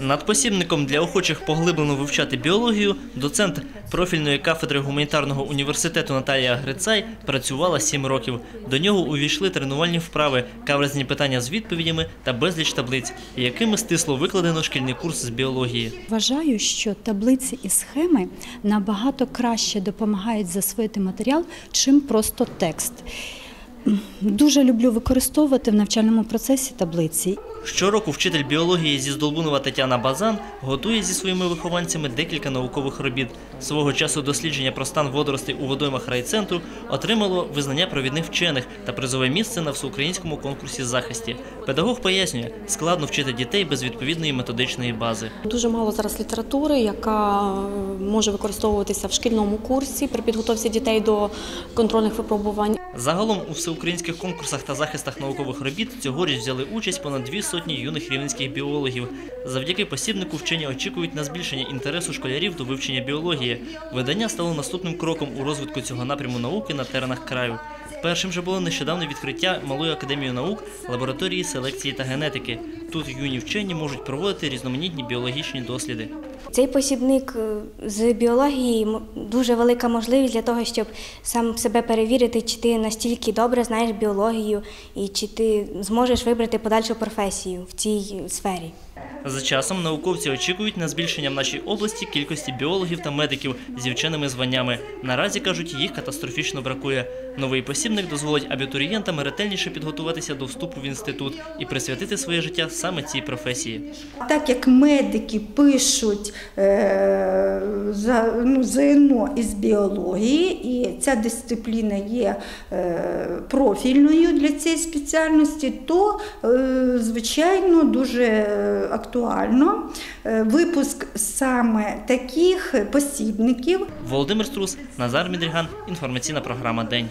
Над посібником для охочих поглиблено вивчати біологію доцент профільної кафедри гуманітарного університету Наталія Грицай працювала сім років. До нього увійшли тренувальні вправи, каверзні питання з відповідями та безліч таблиць, якими стисло викладено шкільний курс з біології. Вважаю, що таблиці і схеми набагато краще допомагають засвоїти матеріал, чим просто текст. Дуже люблю використовувати в навчальному процесі таблиці. Щороку вчитель біології зі Здолбунова Тетяна Базан готує зі своїми вихованцями декілька наукових робіт. Свого часу дослідження про стан водоростей у водоймах райцентру отримало визнання провідних вчених та призове місце на всеукраїнському конкурсі захисті. Педагог пояснює, складно вчити дітей без відповідної методичної бази. Дуже мало зараз літератури, яка е, може використовуватися в шкільному курсі при підготовці дітей до контрольних випробувань. Загалом у всеукраїнських конкурсах та захистах наукових робіт цьогоріч взяли участь понад дві сотні юних рівненських біологів. Завдяки посібнику вчені очікують на збільшення інтересу школярів до вивчення біології. Видання стало наступним кроком у розвитку цього напряму науки на теренах краю. Першим же було нещодавне відкриття малої академії наук лабораторії селекції та генетики. Тут юні вчені можуть проводити різноманітні біологічні досліди. Цей посібник е, з біології дуже велика можливість для того, щоб сам себе перевірити, чи ти настільки добре знаєш біологію і чи ти зможеш вибрати подальшу професію в цій сфері. За часом науковці очікують на збільшення в нашій області кількості біологів та медиків зі вченими званнями. Наразі кажуть, їх катастрофічно бракує. Новий посібник дозволить абітурієнтам ретельніше підготуватися до вступу в інститут і присвятити своє життя саме цій професії. Так як медики пишуть е, за, ну, ЗНО із біології, і ця дисципліна є е, профільною для цієї спеціальності, то, е, звичайно, дуже актуально е, випуск саме таких посібників. Володимир Струс, Назар Мідріган. Інформаційна програма День.